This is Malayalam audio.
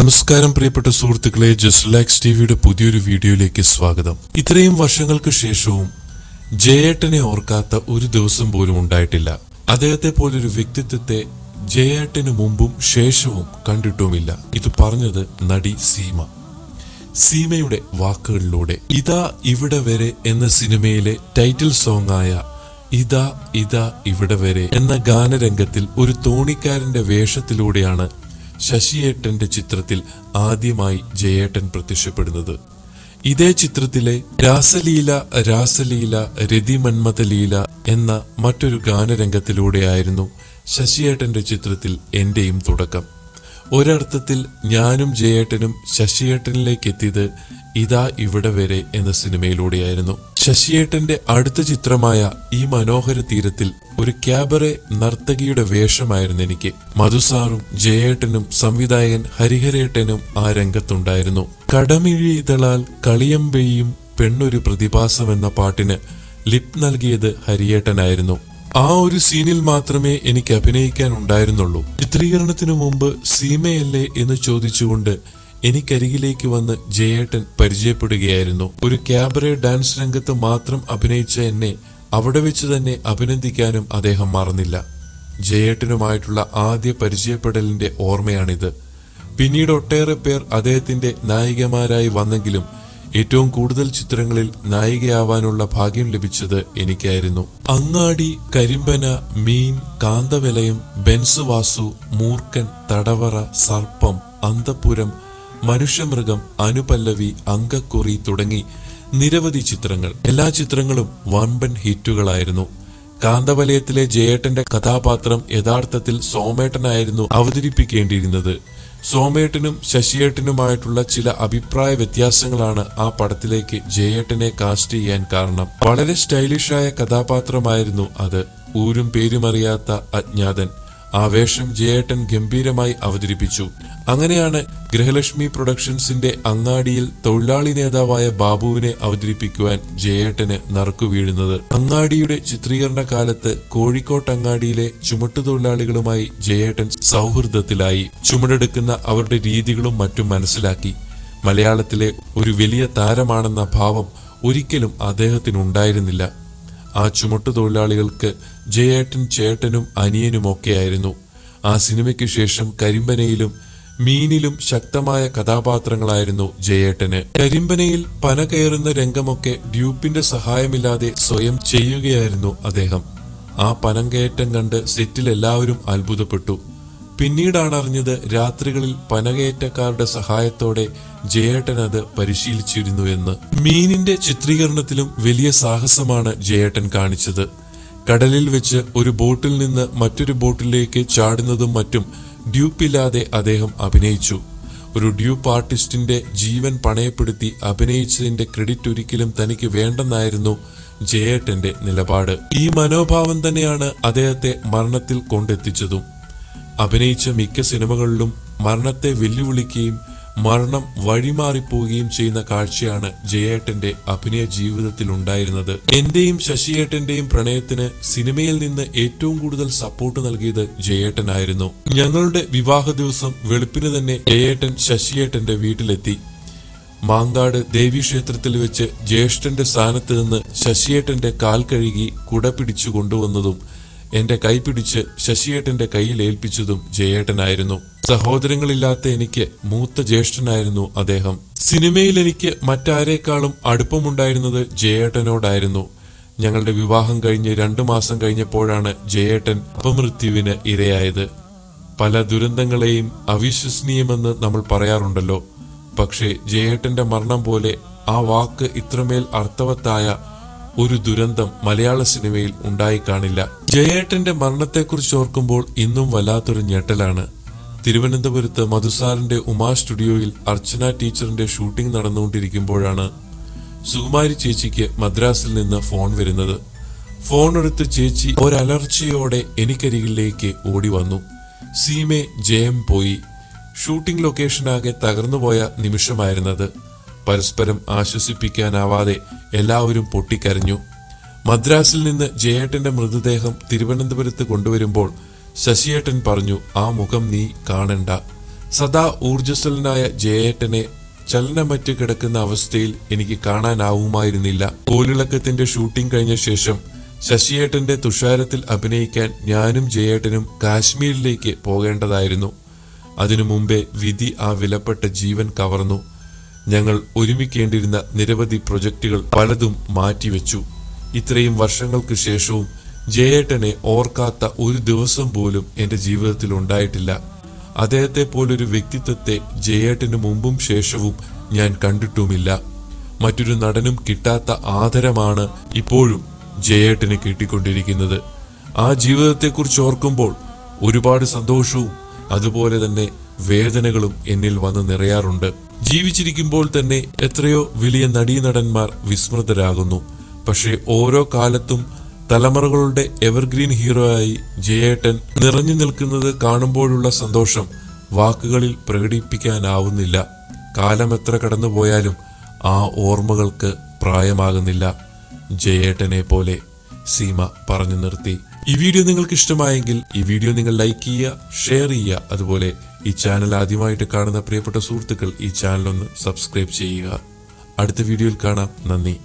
നമസ്കാരം പ്രിയപ്പെട്ട സുഹൃത്തുക്കളെ ജസ്റ്റ് ലാക്സ് ടിവിയുടെ പുതിയൊരു വീഡിയോയിലേക്ക് സ്വാഗതം. ഇത്രയും വർഷങ്ങൾക്ക് ശേഷവും ജയേട്ടനെ ഓർക്കാത്ത ഒരു ദിവസം പോലും ഉണ്ടായിട്ടില്ല. അദ്ദേഹത്തെ പോലൊരു വ്യക്തിത്വത്തെ ജയേട്ടന് മുമ്പും ശേഷവും കണ്ടിട്ടുമില്ല. ഇത് പറഞ്ഞത് നടി സീമ. സീമയുടെ വാക്കുകളിലൂടെ ഇതാ ഇവിടെ വരെ എന്ന സിനിമയിലെ ടൈറ്റിൽ സോങ് ആയ ഇതാ ഇതാ ഇവിടെ വരെ എന്ന ഗാനരംഗത്തിൽ ഒരു തോണിക്കാരന്റെ വേഷത്തിലൂടെയാണ് ശശിയേട്ടന്റെ ചിത്രത്തിൽ ആദ്യമായി ജയേട്ടൻ പ്രത്യക്ഷപ്പെടുന്നത്. ഇതേ ചിത്രത്തിലെ രാസലീല രാസലീല രതിമന്മതലീല എന്ന മറ്റൊരു ഗാനരംഗത്തിലൂടെയായിരുന്നു ശശിയേട്ടന്റെ ചിത്രത്തിൽ എന്റെയും തുടക്കം. ഒരർത്ഥത്തിൽ ഞാനും ജയേട്ടനും ശശിയേട്ടനിലേക്ക് എത്തിയത് ഇതാ ഇവിടെ വരെ എന്ന സിനിമയിലൂടെയായിരുന്നു. ശശിയേട്ടന്റെ അടുത്ത ചിത്രമായ ഈ മനോഹര തീരത്തിൽ ഒരു ക്യാബറെ നർത്തകിയുടെ വേഷമായിരുന്നു എനിക്ക്. മധുസാറും ജയേട്ടനും സംവിധായകൻ ഹരിഹരേട്ടനും ആ രംഗത്തുണ്ടായിരുന്നു. കടമിഴിതളാൽ കളിയമ്പെയ്യും പെണ്ണൊരു പ്രതിഭാസം എന്ന പാട്ടിന് ലിപ് നൽകിയത് ഹരിയേട്ടനായിരുന്നു. ആ ഒരു സീനിൽ മാത്രമേ എനിക്ക് അഭിനയിക്കാൻ ഉണ്ടായിരുന്നുള്ളൂ. ചിത്രീകരണത്തിനു മുമ്പ് സീമയല്ലേ എന്ന് ചോദിച്ചുകൊണ്ട് എനിക്കരികിലേക്ക് വന്ന് ജയേട്ടൻ പരിചയപ്പെടുകയായിരുന്നു. ഒരു ക്യാബറെ ഡാൻസ് രംഗത്ത് മാത്രം അഭിനയിച്ച എന്നെ അവിടെ വെച്ച് തന്നെ അഭിനന്ദിക്കാനും അദ്ദേഹം മറന്നില്ല. ജയേട്ടനുമായിട്ടുള്ള ആദ്യ പരിചയപ്പെടലിന്റെ ഓർമ്മയാണിത്. പിന്നീട് ഒട്ടേറെ പേർ അദ്ദേഹത്തിന്റെ നായികമാരായി വന്നെങ്കിലും ഏറ്റവും കൂടുതൽ ചിത്രങ്ങളിൽ നായികയാവാനുള്ള ഭാഗ്യം ലഭിച്ചത് എനിക്കായിരുന്നു. അങ്ങാടി കരിമ്പന മീൻ കാന്തവലയം ബെൻസ് വാസു മൂർക്കൻ തടവറ സർപ്പം അന്തപുരം മനുഷ്യമൃഗം അനുപല്ലവി അങ്കക്കുറി തുടങ്ങി നിരവധി ചിത്രങ്ങൾ. എല്ലാ ചിത്രങ്ങളും വമ്പൻ ഹിറ്റുകളായിരുന്നു. കാന്തവലയത്തിലെ ജയേട്ടന്റെ കഥാപാത്രം യഥാർത്ഥത്തിൽ സോമേട്ടനായിരുന്നു അവതരിപ്പിക്കേണ്ടിയിരുന്നത്. സോമേട്ടനും ശശിയേട്ടനുമായിട്ടുള്ള ചില അഭിപ്രായ വ്യത്യാസങ്ങളാണ് ആ പടത്തിലേക്ക് ജയേട്ടനെ കാസ്റ്റ് ചെയ്യാൻ കാരണം. വളരെ സ്റ്റൈലിഷായ കഥാപാത്രമായിരുന്നു അത്. ഊരും പേരുമറിയാത്ത അജ്ഞാതൻ. ആ വേഷം ജയേട്ടൻ ഗംഭീരമായി അവതരിപ്പിച്ചു. അങ്ങനെയാണ് ഗൃഹലക്ഷ്മി പ്രൊഡക്ഷൻസിന്റെ അങ്ങാടിയിൽ തൊഴിലാളി നേതാവായ ബാബുവിനെ അവതരിപ്പിക്കുവാൻ ജയേട്ടന് നറുക്കു വീഴുന്നത്. അങ്ങാടിയുടെ ചിത്രീകരണ കാലത്ത് കോഴിക്കോട്ട് അങ്ങാടിയിലെ ചുമട്ടുതൊഴിലാളികളുമായി ജയേട്ടൻ സൗഹൃദത്തിലായി. ചുമടെടുക്കുന്ന അവരുടെ രീതികളും മറ്റും മനസ്സിലാക്കി. മലയാളത്തിലെ ഒരു വലിയ താരമാണെന്ന ഭാവം ഒരിക്കലും അദ്ദേഹത്തിനുണ്ടായിരുന്നില്ല. ആ ചുമട്ടു തൊഴിലാളികൾക്ക് ജയേട്ടൻ ചേട്ടനും അനിയനുമൊക്കെയായിരുന്നു ആ സിനിമയ്ക്ക് ശേഷം കരിമ്പനയിലും മീനിലും ശക്തമായ കഥാപാത്രങ്ങളായിരുന്നു ജയേട്ടന്. കരിമ്പനയിൽ പന കയറുന്ന രംഗമൊക്കെ ഡ്യൂപ്പിന്റെ സഹായമില്ലാതെ സ്വയം ചെയ്യുകയായിരുന്നു അദ്ദേഹം. ആ പനം കയറ്റം കണ്ട് സെറ്റിൽ എല്ലാവരും അത്ഭുതപ്പെട്ടു. പിന്നീടാണ് അറിഞ്ഞത് രാത്രികളിൽ പനകയറ്റക്കാരുടെ സഹായത്തോടെ ജയേട്ടൻ അത് പരിശീലിച്ചിരുന്നു എന്ന്. മീനിന്റെ ചിത്രീകരണത്തിലും വലിയ സാഹസമാണ് ജയേട്ടൻ കാണിച്ചത്. കടലിൽ വെച്ച് ഒരു ബോട്ടിൽ നിന്ന് മറ്റൊരു ബോട്ടിലേക്ക് ചാടുന്നതും മറ്റും ഡ്യൂപ്പില്ലാതെ അദ്ദേഹം അഭിനയിച്ചു. ഒരു ഡ്യൂപ്പ് ആർട്ടിസ്റ്റിന്റെ ജീവൻ പണയപ്പെടുത്തി അഭിനയിച്ചതിന്റെ ക്രെഡിറ്റ് ഒരിക്കലും തനിക്ക് വേണ്ടെന്നായിരുന്നു ജയേട്ടന്റെ നിലപാട്. ഈ മനോഭാവം തന്നെയാണ് അദ്ദേഹത്തെ മരണത്തിൽ കൊണ്ടെത്തിച്ചതും. അഭിനയിച്ച മിക്ക സിനിമകളിലും മരണത്തെ വെല്ലുവിളിക്കുകയും മരണം വഴിമാറിപ്പോവുകയും ചെയ്യുന്ന കാഴ്ചയാണ് ജയേട്ടന്റെ അഭിനയ ജീവിതത്തിൽ ഉണ്ടായിരുന്നത് എന്റെയും ശശിയേട്ടന്റെയും പ്രണയത്തിന് സിനിമയിൽ നിന്ന് ഏറ്റവും കൂടുതൽ സപ്പോർട്ട് നൽകിയത് ജയേട്ടനായിരുന്നു. ഞങ്ങളുടെ വിവാഹ ദിവസം വെളുപ്പിന് തന്നെ ജയേട്ടൻ ശശിയേട്ടന്റെ വീട്ടിലെത്തി. മാങ്കാട് ദേവീക്ഷേത്രത്തിൽ വെച്ച് ജ്യേഷ്ഠന്റെ സ്ഥാനത്ത് നിന്ന് ശശിയേട്ടന്റെ കാൽ കഴുകി കുട പിടിച്ചു കൊണ്ടുവന്നതും എന്റെ കൈ പിടിച്ച് ശശിയേട്ടന്റെ കയ്യിൽ ഏൽപ്പിച്ചതും ജയേട്ടനായിരുന്നു. സഹോദരങ്ങളില്ലാത്ത എനിക്ക് മൂത്ത ജ്യേഷ്ഠനായിരുന്നു അദ്ദേഹം. സിനിമയിൽ എനിക്ക് മറ്റാരേക്കാളും അടുപ്പമുണ്ടായിരുന്നത് ജയേട്ടനോടായിരുന്നു. ഞങ്ങളുടെ വിവാഹം കഴിഞ്ഞ് രണ്ടു മാസം കഴിഞ്ഞപ്പോഴാണ് ജയേട്ടൻ അപമൃത്യുവിന് ഇരയായത്. പല ദുരന്തങ്ങളെയും അവിശ്വസനീയമെന്ന് നമ്മൾ പറയാറുണ്ടല്ലോ. പക്ഷേ ജയേട്ടന്റെ മരണം പോലെ ആ വാക്ക് ഇത്രമേൽ അർത്ഥവത്തായ ഒരു ദുരന്തം മലയാള സിനിമയിൽ ഉണ്ടായി കാണില്ല ജയേട്ടന്റെ മരണത്തെക്കുറിച്ച് ഓർക്കുമ്പോൾ ഇന്നും വല്ലാത്തൊരു ഞെട്ടലാണ്. തിരുവനന്തപുരത്ത് മധുസാറിന്റെ ഉമാ സ്റ്റുഡിയോയിൽ അർച്ചന ടീച്ചറിന്റെ ഷൂട്ടിംഗ് നടന്നുകൊണ്ടിരിക്കുമ്പോഴാണ് സുകുമാരി ചേച്ചിക്ക് മദ്രാസിൽ നിന്ന് ഫോൺ വരുന്നത്. ഫോൺ എടുത്ത് ചേച്ചി ഒരലർച്ചയോടെ എനിക്കരികിലേക്ക് ഓടി വന്നു. സീമെ ജയം പോയി. ഷൂട്ടിംഗ് ലൊക്കേഷനാകെ തകർന്നുപോയ നിമിഷമായിരുന്നത്. പരസ്പരം ആശ്വസിപ്പിക്കാനാവാതെ എല്ലാവരും പൊട്ടിക്കരഞ്ഞു. മദ്രാസിൽ നിന്ന് ജയേട്ടന്റെ മൃതദേഹം തിരുവനന്തപുരത്ത് കൊണ്ടുവരുമ്പോൾ ശശിയേട്ടൻ പറഞ്ഞു ആ മുഖം നീ കാണണ്ട. സദാ ഊർജസ്വലനായ ജയേട്ടനെ ചലനമറ്റ് കിടക്കുന്ന അവസ്ഥയിൽ എനിക്ക് കാണാനാവുമായിരുന്നില്ല. കോലിളക്കത്തിന്റെ ഷൂട്ടിംഗ് കഴിഞ്ഞ ശേഷം ശശിയേട്ടന്റെ തുഷാരത്തിൽ അഭിനയിക്കാൻ ഞാനും ജയേട്ടനും കാശ്മീരിലേക്ക് പോകേണ്ടതായിരുന്നു. അതിനു മുമ്പേ വിധി ആ വിലപ്പെട്ട ജീവൻ കവർന്നു. ഞങ്ങൾ ഒരുമിക്കേണ്ടിരുന്ന നിരവധി പ്രൊജക്ടുകൾ പലതും മാറ്റിവെച്ചു. ഇത്രയും വർഷങ്ങൾക്ക് ശേഷവും ജയേട്ടനെ ഓർക്കാത്ത ഒരു ദിവസം പോലും എന്റെ ജീവിതത്തിൽ ഉണ്ടായിട്ടില്ല. അദ്ദേഹത്തെ പോലൊരു വ്യക്തിത്വത്തെ ജയേട്ടന് മുമ്പും ശേഷവും ഞാൻ കണ്ടിട്ടുമില്ല. മറ്റൊരു നടനും കിട്ടാത്ത ആദരമാണ് ഇപ്പോഴും ജയേട്ടന് കിട്ടിക്കൊണ്ടിരിക്കുന്നത്. ആ ജീവിതത്തെക്കുറിച്ച് ഓർക്കുമ്പോൾ ഒരുപാട് സന്തോഷവും അതുപോലെ തന്നെ വേദനകളും എന്നിൽ വന്ന് നിറയാറുണ്ട്. ജീവിച്ചിരിക്കുമ്പോൾ തന്നെ എത്രയോ വലിയ നടീനടന്മാർ വിസ്മൃതരാകുന്നു. പക്ഷേ ഓരോ കാലത്തും തലമുറകളുടെ എവർഗ്രീൻ ഹീറോയായി ജയേട്ടൻ നിറഞ്ഞു നിൽക്കുന്നത് കാണുമ്പോഴുള്ള സന്തോഷം വാക്കുകളിൽ പ്രകടിപ്പിക്കാനാവുന്നില്ല. കാലം എത്ര കടന്നുപോയാലും ആ ഓർമ്മകൾക്ക് പ്രായമാകുന്നില്ല. ജയേട്ടനെ പോലെ സീമ പറഞ്ഞു നിർത്തി. ഈ വീഡിയോ നിങ്ങൾക്ക് ഇഷ്ടമായെങ്കിൽ ഈ വീഡിയോ നിങ്ങൾ ലൈക്ക് ചെയ്യുക ഷെയർ ചെയ്യുക. അതുപോലെ ഈ ചാനൽ ആദ്യമായിട്ട് കാണുന്ന പ്രിയപ്പെട്ട സുഹൃത്തുക്കൾ ഈ ചാനൽ ഒന്ന് സബ്സ്ക്രൈബ് ചെയ്യുക. അടുത്ത വീഡിയോയിൽ കാണാം. നന്ദി.